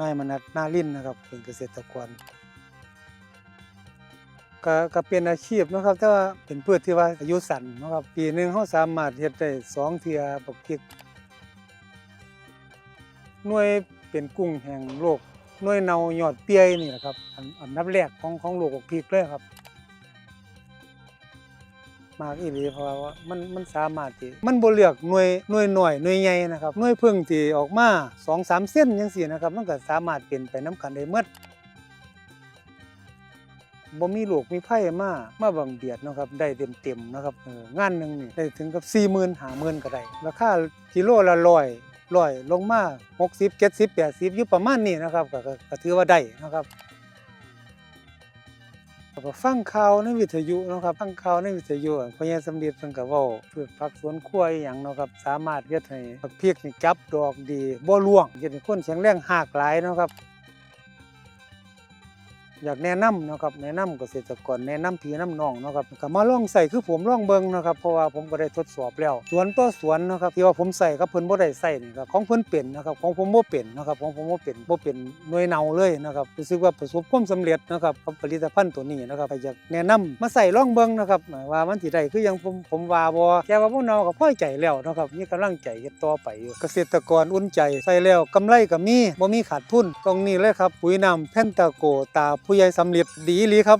นายมนันนาลินนะครับ เป็นเกษตรกรก็ก็เป็นอาชีพนะครับ แต่ว่าเป็นพืชที่ว่าอายุสั้นนะครับ ปีหนึ่งเขาสามารถเฮ็ดได้สองเทียบักพริกหน่วยเป็นกุ้งแห่งโลกหน่วยเนายอดเปียนี่แหละครับ อันอันดับแรกของของโลกบักพริกเลยครับ มากอีหลีเพราะว่ามันมันสามารถที่มันบ่เลือกหน่วยหน่วยหน้อยหน่วยใหญ่นะครับหน่วยพึ่งที่ออกมา2-3เส้นจังซี่นะครับ มันก็สามารถเป็นไปนํกันได้หมดบ่มีโรคมีภัยมามาบังเบียดนะครับได้เต็มๆนะครับเอองานหนึ่งนี่ได้ถึงกับ40,000 50,000ก็ได้ราคากิโลละ100 100ลงมา 60 70 80อยู่ประมาณนี้นะครับก็ถือว่าได้นะครับ แล้วก็ฟังข่าวในวิทยุเนาะครับฟังข่าวในวิทยุพญาสมเด็จเพิ่นก็เว้าพืชผักสวนครัวอีหยังเนาะครับสามารถเฮ็ดให้ผักเพียกนี่จับดอกดีบ่ร่วงเฮ็ดให้คนแข็งแรงหากหลายเนาะครับ อยากแนะนำนะครับแนะนำเกษตรกรแนะนำพี่น้ำน้องนะครับก็มาล่องใส่คือผมล่องเบิงนะครับเพราะว่าผมก็ได้ทดสอบแล้วสวนต่อสวนนะครับที่ว่าผมใส่กับเพิ่นบ่ได้ใส่นี่ครับของเพิ่นเป็นนะครับของผมบ่เป็นนะครับของผมบ่เป็นบ่เป็นหน่วยเนาเลยนะครับรู้สึกว่าประสบความสำเร็จนะครับกับผลิตภัณฑ์ตัวนี้นะครับอยากแนะนำมาใส่ล่องเบิงนะครับว่ามันสิได้คือยังผมผมว่าบ่แค่ว่าบ่เนาก็พอใจแล้วนะครับมีกำลังใจเฮ็ดต่อไปอยู่เกษตรกรอุ่นใจใส่แล้วกำไรก็มีบ่มีขาดทุนตรงนี้เลยครับปุ๋ยน้ำแพนตาโกตาผู้ใหญ่สำเร็จดีลีครับ